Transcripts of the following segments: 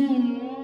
Mm-hmm.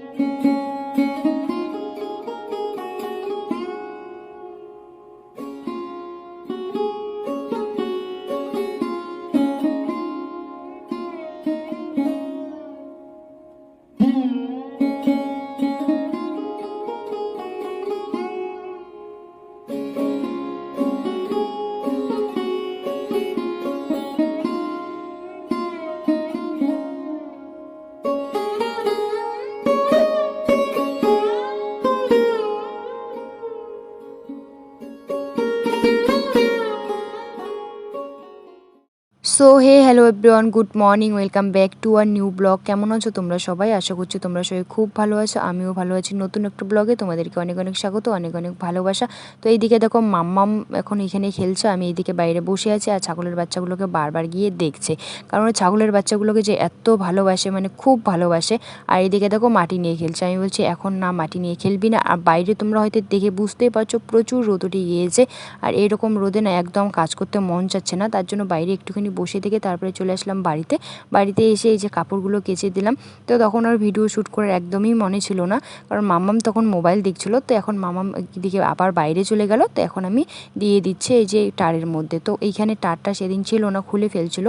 So hey hello everyone good morning welcome back to our new blog কেমন আছো তোমরা সবাই? আশা করছি তোমরা সবাই খুব ভালো আছো। আমিও ভালো আছি। নতুন একটা ব্লগে তোমাদেরকে অনেক অনেক স্বাগত, অনেক অনেক ভালোবাসা। তো এইদিকে দেখো, মাম্মাম এখন এখানে খেলছে। আমি এইদিকে বাইরে বসে আছি আর ছাগলের বাচ্চাগুলোকে বারবার গিয়ে দেখছে। কারণ ছাগলের বাচ্চাগুলোকে যে এত ভালোবাসে মানে খুব ভালোবাসে। আর এইদিকে দেখো, মাটি নিয়ে খেলছে। আমি বলছি, এখন না, মাটি নিয়ে খেলবি না। আর বাইরে তোমরা হয়তো দেখে বুঝতেই পারছ, প্রচুর রোদ উঠে গিয়েছে। আর এরকম রোদে না একদম কাজ করতে মন চাচ্ছে না। তার জন্য বাইরে একটুখানি বসে থেকে তারপরে চলে আসলাম বাড়িতে। বাড়িতে এসে এই যে কাপড়গুলো কেচে দিলাম। তো তখন আর ভিডিও শ্যুট করার একদমই মনে ছিল না। কারণ মামাম তখন মোবাইল দেখছিলো। তো এখন মামাম দিকে আবার বাইরে চলে গেল। তো এখন আমি দিয়ে দিচ্ছে এই যে টারের মধ্যে। তো এইখানে টারটা সেদিন ছিল না, খুলে ফেলছিল।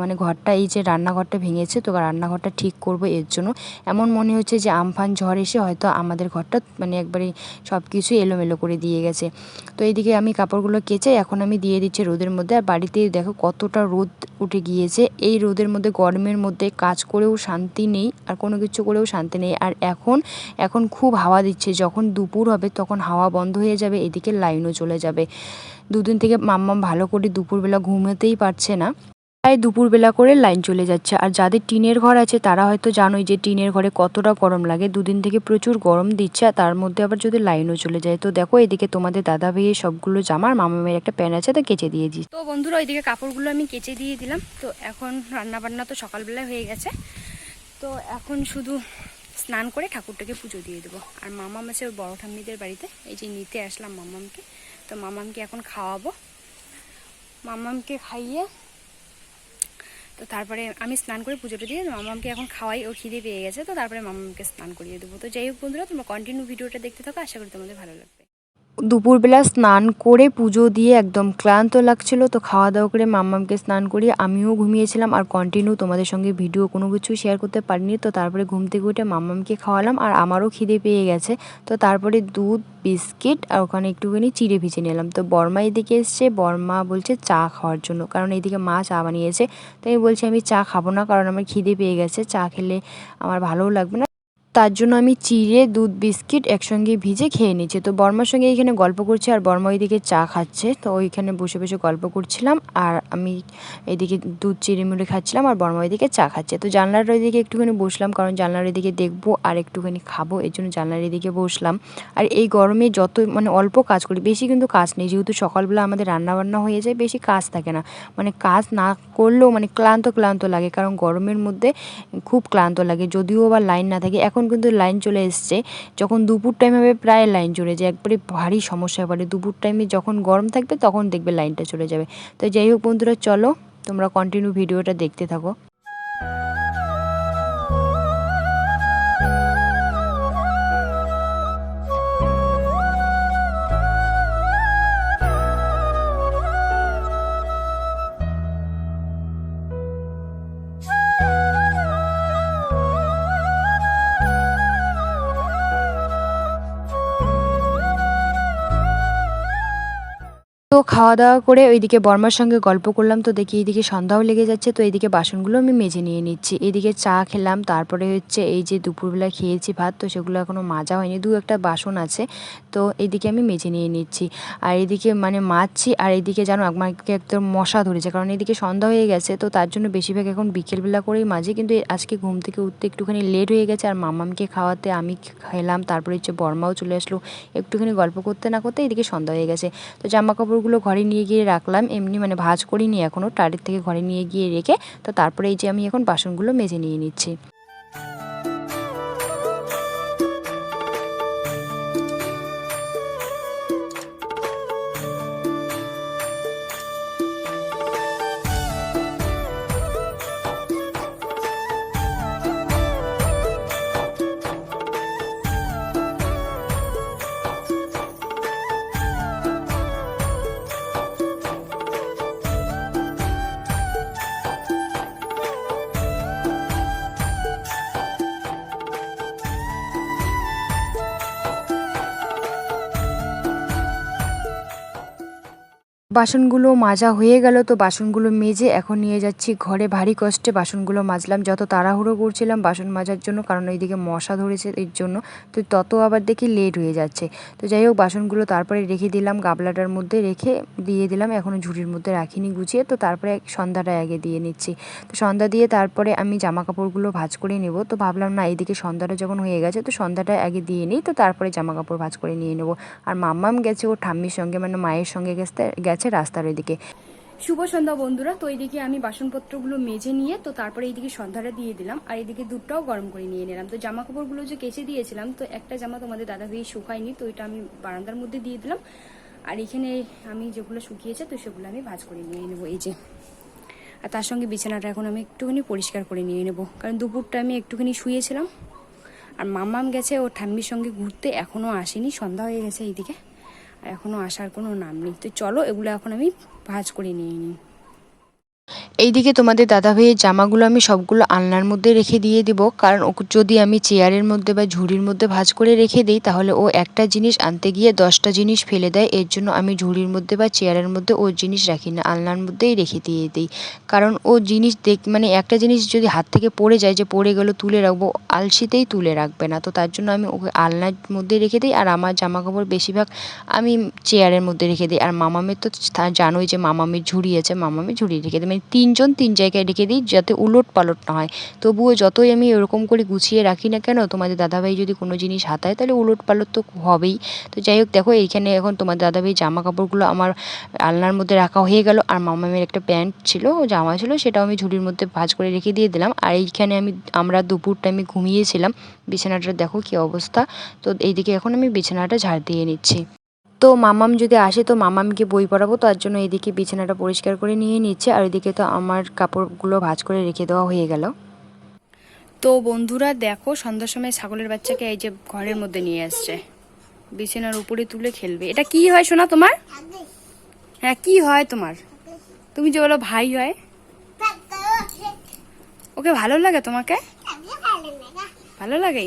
মানে ঘরটা এই যে রান্নাঘরটা ভেঙেছে। তো রান্নাঘরটা ঠিক করব এর জন্য। এমন মনে হচ্ছে যে আমফান ঝড় এসে হয়তো আমাদের ঘরটা মানে একবারে সব কিছু এলোমেলো করে দিয়ে গেছে। তো এইদিকে আমি কাপড়গুলো কেচে এখন আমি দিয়ে দিচ্ছি রোদের মধ্যে। আর বাড়িতে দেখো কতটা রোদ উঠে গিয়েছে। এই রোদের মধ্যে, গরমের মধ্যে কাজ করেও শান্তি নেই আর কোনো কিছু করেও শান্তি নেই। আর এখন এখন খুব হাওয়া দিচ্ছে। যখন দুপুর হবে, তখন হাওয়া বন্ধ হয়ে যাবে, এদিকে লাইনও চলে যাবে। দুদিন থেকে মাম্মাম ভালো করে দুপুরবেলা ঘুমোতেই পারছে না। প্রায় দুপুরবেলা করে লাইন চলে যাচ্ছে। আর যাদের টিনের ঘর আছে, তারা হয়তো জানোই যে টিনের ঘরে কতটা গরম লাগে। দুদিন থেকে প্রচুর গরম দিচ্ছে, আর তার মধ্যে আবার যদি লাইনও চলে যায়। তো দেখো, এদিকে তোমাদের দাদা ভাইয়ের সবগুলো জামার মামামের একটা প্যান্ট আছে, তো কেচে দিয়ে দিই। তো বন্ধুরা, ওইদিকে কাপড়গুলো আমি কেচে দিয়ে দিলাম। তো এখন রান্না বান্না তো সকালবেলায় হয়ে গেছে। তো এখন শুধু স্নান করে ঠাকুরটাকে পুজো দিয়ে দেবো। আর মামাম আছে ওর বড় ঠাম্মিদের বাড়িতে। এই যে নিতে আসলাম মামামকে। তো মামামকে এখন খাওয়াবো। মামামকে খাইয়ে তো তারপরে আমি স্নান করে পুজোটা দিয়ে মামামকে এখন খাওয়াই ও খিদে পেয়ে গেছে, তো তারপরে মামামকে স্নান করিয়ে দেবো। তো যাই হোক বন্ধুরা, তোমরা কন্টিনিউ ভিডিওটা দেখতে থাকো, আশা করি তোমাদের ভালো লাগবে। দুপুরবেলা স্নান করে পুজো দিয়ে একদম ক্লান্ত লাগছিল, তো খাওয়া দাওয়া করে মাম্মামকে স্নান করিয়ে আমিও ঘুমিয়েছিলাম। আর কন্টিনিউ তোমাদের সঙ্গে ভিডিও কোনো কিছু শেয়ার করতে পারিনি, তো তারপরে ঘুম থেকে উঠে মাম্মামকে খাওয়ালাম। আর আমারও খিদে পেয়ে গেছে, তো তারপরে দুধ, বিস্কিট আর ওখানে একটুখানি চিড়ে ভিজে নিলাম। তো বর্মা এদিকে এসছে, বর্মা বলছে চা খাওয়ার জন্য, কারণ এইদিকে মা চা বানিয়েছে। তো আমি বলছি আমি চা খাব না, কারণ আমার খিদে পেয়ে গেছে, চা খেলে আমার ভালোও লাগবে না। তার জন্য আমি চিড়ে, দুধ, বিস্কিট একসঙ্গে ভিজে খেয়ে নিচ্ছি। তো বর্মার সঙ্গে এইখানে গল্প করছি আর বর্মা ওইদিকে চা খাচ্ছে। তো ওইখানে বসে বসে গল্প করছিলাম আর আমি এদিকে দুধ, চিড়ে, মুড়ে খাচ্ছিলাম আর বর্মা ওইদিকে চা খাচ্ছে। তো জানলার ওইদিকে একটুখানি বসলাম কারণ জানলার ওইদিকে দেখব আর একটুখানি খাব এই জন্য জানলার এদিকে বসলাম। আর এই গরমে যত মানে অল্প কাজ করি, বেশি কিন্তু কাজ নেই। যেহেতু সকালবেলা আমাদের রান্নাবান্না হয়ে যায়, বেশি কাজ থাকে না। মানে কাজ না করলেও মানে ক্লান্ত ক্লান্ত লাগে। কারণ গরমের মধ্যে খুব ক্লান্ত লাগে। যদিও বা লাইন না থাকে, এখন কিন্তু লাইন চলে এসছে। যখন দুপুর টাইম হবে প্রায় লাইন চলে যায়। একবারে ভারী সমস্যা পড়ে। দুপুর টাইমে যখন গরম থাকবে তখন দেখবে লাইনটা চলে যাবে। তো যাই হোক বন্ধুরা, চলো তোমরা কন্টিনিউ ভিডিওটা দেখতে থাকো। তো খাওয়া দাওয়া করে ওইদিকে বর্মার সঙ্গে গল্প করলাম, তো দেখি এইদিকে সন্ধ্যাও লেগে যাচ্ছে, তো এইদিকে বাসনগুলো আমি মেজে নিয়ে নিচ্ছি। এইদিকে চা খেলাম, তারপরে হচ্ছে এই যে দুপুরবেলা খেয়েছি ভাত, তো সেগুলো এখনও মাজা হয়নি, দু একটা বাসন আছে, তো এইদিকে আমি মেজে নিয়ে নিচ্ছি। আর এইদিকে মানে মাজছি, আর এইদিকে জানো আমাকে একদম মশা ধরেছে, কারণ এইদিকে সন্ধ্যা হয়ে গেছে, তো তার জন্য বেশিরভাগ এখন বিকেলবেলা করেই মাজি, কিন্তু আজকে ঘুম থেকে উঠতে একটুখানি লেট হয়ে গেছে, আর মামামকে খাওয়াতে আমি খেলাম, তারপরে হচ্ছে বর্মাও চলে আসলো, একটুখানি গল্প করতে না করতে এদিকে সন্ধ্যা হয়ে গেছে। তো জামা কাপড় কাপড়গুলো ঘরে নিয়ে গিয়ে রাখলাম। এমনি মানে ভাজ করিনি এখনও টারের থেকে ঘরে নিয়ে গিয়ে রেখে, তো তারপরে এই যে আমি এখন বাসনগুলো মেজে নিয়ে নিচ্ছি। বাসনগুলো মাজা হয়ে গেল তো বাসনগুলো মেজে এখন নিয়ে যাচ্ছি ঘরে। ভারী কষ্টে বাসনগুলো মাজলাম। যত তাড়াহুড়ো করছিলাম বাসন মাজার জন্য, কারণ ওইদিকে মশা ধরেছে এর জন্য। তো তত আবার দেখি লেট হয়ে যাচ্ছে। তো যাই হোক, বাসনগুলো তারপরে রেখে দিলাম, গাবলাটার মধ্যে রেখে দিয়ে দিলাম। এখনও ঝুড়ির মধ্যে রাখিনি, গুছিয়ে। তো তারপরে সন্ধ্যাটা আগে দিয়ে নিচ্ছি। তো সন্ধ্যা দিয়ে তারপরে আমি জামা কাপড়গুলো ভাজ করে নেব। তো ভাবলাম, না এইদিকে সন্ধ্যাটা যখন হয়ে গেছে, তো সন্ধ্যাটা আগে দিয়ে নিই। তো তারপরে জামা কাপড় ভাজ করে নিয়ে নেব। আর মাম্মাম গেছে ও ঠাম্মির সঙ্গে মানে মায়ের সঙ্গে গেছে গেছে রাস্তার ওইদিকে শুভ সন্ধ্যা বন্ধুরা, তো এইদিকে আমি বাসনপত্রগুলো মেজে নিয়ে, তো তারপরে এইদিকে সন্ধ্যাটা দিয়ে দিলাম, আর এইদিকে দুধটাও গরম করে নিয়ে নিলাম। তো জামা কাপড়গুলো যে কেচে দিয়েছিলাম, তো একটা জামা তোমাদের দাদা ভাই শুকায়নি, তো ওইটা আমি বারান্দার মধ্যে দিয়ে দিলাম। আর এখানে আমি যেগুলো শুকিয়েছে, তো সেগুলো আমি ভাজ করে নিয়ে নেব, এই যে। আর তার সঙ্গে বিছানাটা এখন আমি একটুখানি পরিষ্কার করে নিয়ে নেব, কারণ দুপুরটা আমি একটুখানি শুয়েছিলাম। আর মামাম গেছে, ও ঠাম্মির সঙ্গে ঘুরতে, এখনও আসেনি, সন্ধ্যা হয়ে গেছে এইদিকে। এখনও আসার কোনো নাম নেই। তো চলো এগুলো এখন আমি ভাজ করে নিয়ে নিই। এইদিকে তোমাদের দাদা ভাইয়ের জামাগুলো আমি সবগুলো আলনার মধ্যে রেখে দিয়ে দিব। কারণ যদি আমি চেয়ারের মধ্যে বা ঝুড়ির মধ্যে ভাঁজ করে রেখে দিই, তাহলে ও একটা জিনিস আনতে গিয়ে দশটা জিনিস ফেলে দেয়। এর জন্য আমি ঝুড়ির মধ্যে বা চেয়ারের মধ্যে ওর জিনিস রাখি না, আলনার মধ্যেই রেখে দিয়ে দিই। কারণ ও জিনিস দেখ মানে একটা জিনিস যদি হাত থেকে পড়ে যায়, যে পড়ে গেলো তুলে রাখব, আলসিতেই তুলে রাখবে না। তো তার জন্য আমি ওকে আলনার মধ্যে রেখে দিই, আর আমার জামা কাপড় বেশিরভাগ আমি চেয়ারের মধ্যে রেখে দিই। আর মামামের তো তা জানোই যে মামামের ঝুড়ি আছে, মামামের ঝুড়ি রেখে দিই। মানে তিনজন তিন জায়গায় রেখে দিই যাতে উলট পালট না হয়। তবুও যতই আমি এরকম করে গুছিয়ে রাখি না কেন, তোমাদের দাদাভাই যদি কোনো জিনিস হাতায়, তাহলে উলট পালট তো হবেই। তো যাই হোক, দেখো এইখানে এখন তোমার দাদাভাই জামা কাপড়গুলো আমার আলনার মধ্যে রাখা হয়ে গেল। আর মামামের একটা প্যান্ট ছিল, জামা ছিল, সেটাও আমি ঝুড়ির মধ্যে ভাঁজ করে রেখে দিয়ে দিলাম। আর এইখানে আমি, আমরা দুপুর টাইমে ঘুমিয়েছিলাম। বিছানাটা দেখো কী অবস্থা। তো এইদিকে এখন আমি বিছানাটা ঝাড় দিয়ে নিচ্ছি। তো মামাম যদি আসে তো মামামকে বই পড়াবো। তার জন্য এদিকে বিছানাটা পরিষ্কার করে নিয়ে নিচ্ছে আর এদিকে তো আমার কাপড়গুলো ভাঁজ করে রেখে দেওয়া হয়ে গেল। তো বন্ধুরা দেখো সন্ধ্যার সময় ছাগলের বাচ্চাকে এই যে ঘরের মধ্যে নিয়ে আসছে। বিছানার উপরে তুলে খেলবে। এটা কি হয় শোনা তোমার? হ্যাঁ কি হয় তোমার? তুমি যে বলো ভাই হয়। ওকে ভালো লাগে তোমাকে? ভালো লাগে?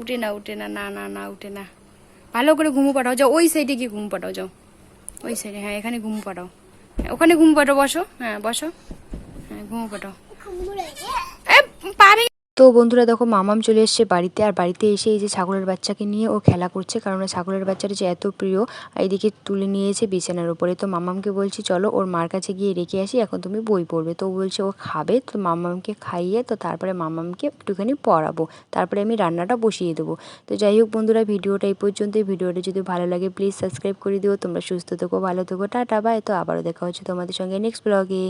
উঠে না উঠে না না না না উঠে না। ভালো করে ঘুমো পাঠাও যাও ওই সাইডে গিয়ে ঘুম পাঠাও যাও। ওই সাইডে হ্যাঁ এখানে ঘুম পাঠাও। হ্যাঁ, ওখানে ঘুম পাঠাও বসো। হ্যাঁ বসো। হ্যাঁ ঘুমো পাঠাও। এ, পা তো বন্ধুরা দেখো, মামাম চলে এসছে বাড়িতে আর বাড়িতে এসে এই যে ছাগলের বাচ্চাকে নিয়ে ও খেলা করছে। কারণ ছাগলের বাচ্চাটা যে এত প্রিয় এদিকে তুলে নিয়েছে বিছানার উপরে। তো মামামকে বলছি, চলো ওর মার কাছে গিয়ে রেখে আসি, এখন তুমি বই পড়বে। তো বলছে, ও খাবে। তো মামামকে খাইয়ে তো তারপরে মামামকে একটুখানি পড়াবো। তারপরে আমি রান্নাটা বসিয়ে দেবো। তো যাই হোক বন্ধুরা, ভিডিওটা এই পর্যন্তই। ভিডিওটা যদি ভালো লাগে, প্লিজ সাবস্ক্রাইব করে দিও। তোমরা সুস্থ থেকো, ভালো থেকো। Tata, bye. তো আবারও দেখা হচ্ছে তোমাদের সঙ্গে নেক্সট ব্লগে।